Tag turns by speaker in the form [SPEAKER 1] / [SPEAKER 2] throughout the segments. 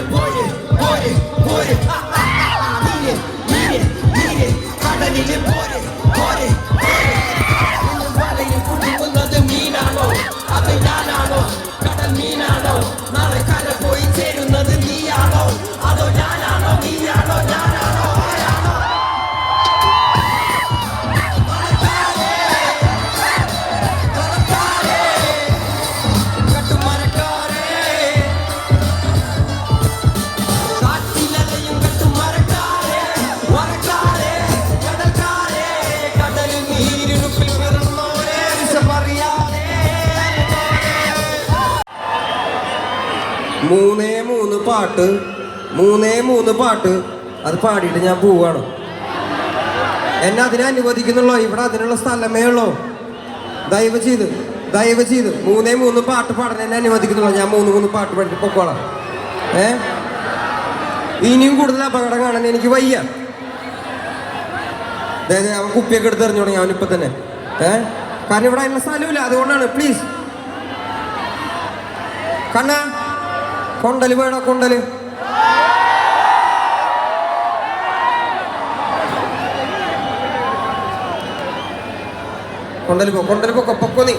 [SPEAKER 1] it, point it, point it, point it. മൂന്നേ മൂന്ന് പാട്ട്. മൂന്നേ മൂന്ന് പാട്ട്. അത് പാടിയിട്ട് ഞാൻ പോവാണ്. എന്നെ അതിനെ അനുവദിക്കുന്നുള്ളോ? ഇവിടെ അതിനുള്ള സ്ഥലമേ ഉള്ളോ? ദയവ് ചെയ്ത് ദയവ് ചെയ്ത്. മൂന്നേ മൂന്ന് പാട്ട് പാടാൻ എന്നെ അനുവദിക്കുന്നുള്ളൂ? ഞാൻ മൂന്ന് മൂന്ന് പാട്ട് പാടിയിട്ട് പൊക്കോളാം. ഏ? ഇനിയും കൂടുതൽ അപകടം കാണാൻ എനിക്ക് വയ്യ. അതായത് അവൻ കുപ്പിയൊക്കെ എടുത്ത് എറിഞ്ഞു തുടങ്ങി. അവനിപ്പോ തന്നെ. ഏ? കാരണം ഇവിടെ അതിനുള്ള സ്ഥലമില്ല. അതുകൊണ്ടാണ് പ്ലീസ് കണ്ണ. കൊണ്ടൽ വേണോ കൊണ്ടൽ? കൊണ്ടൽ പോ കൊണ്ടൽ പൊക്കോ പൊക്കോ നീ.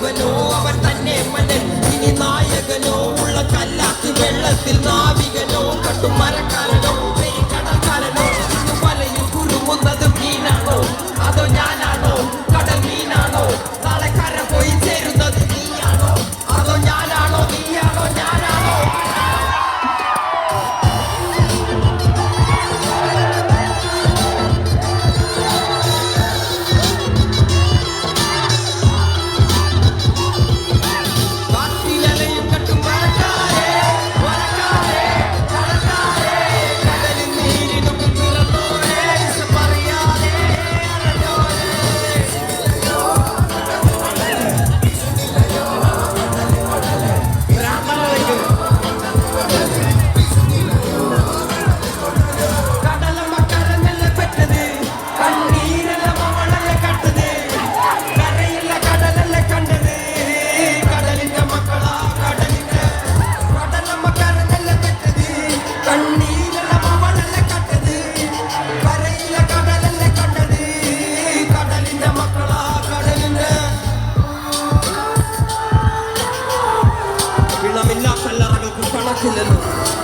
[SPEAKER 1] ബലവാന്യവനോ അവൻ തന്നെ മന്നൻ ഇനി നായകനോ ഉള്ള കല്ലാത്ത് വെള്ളത്തിൽ നാവികനോ my killer you.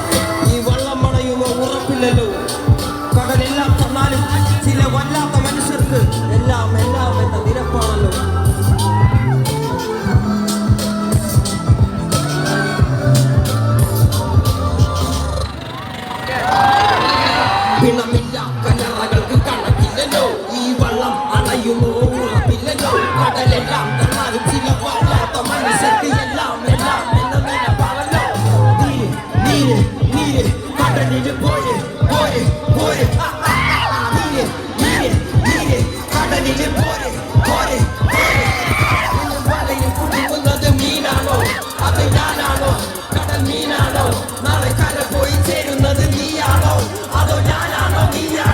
[SPEAKER 1] പോയെ പോയെ പോയെ നീയെ നീയെ നീയെ കടലിലെ പോരെ പോരെ വലയിൽ കുടുങ്ങുന്നത് മീനാണോ അത് ഞാനാണോ കടൽ നാളെ കര പോയി ചേരുന്നത് നീയാണോ അതോ ഞാനാണോ നീയാണോ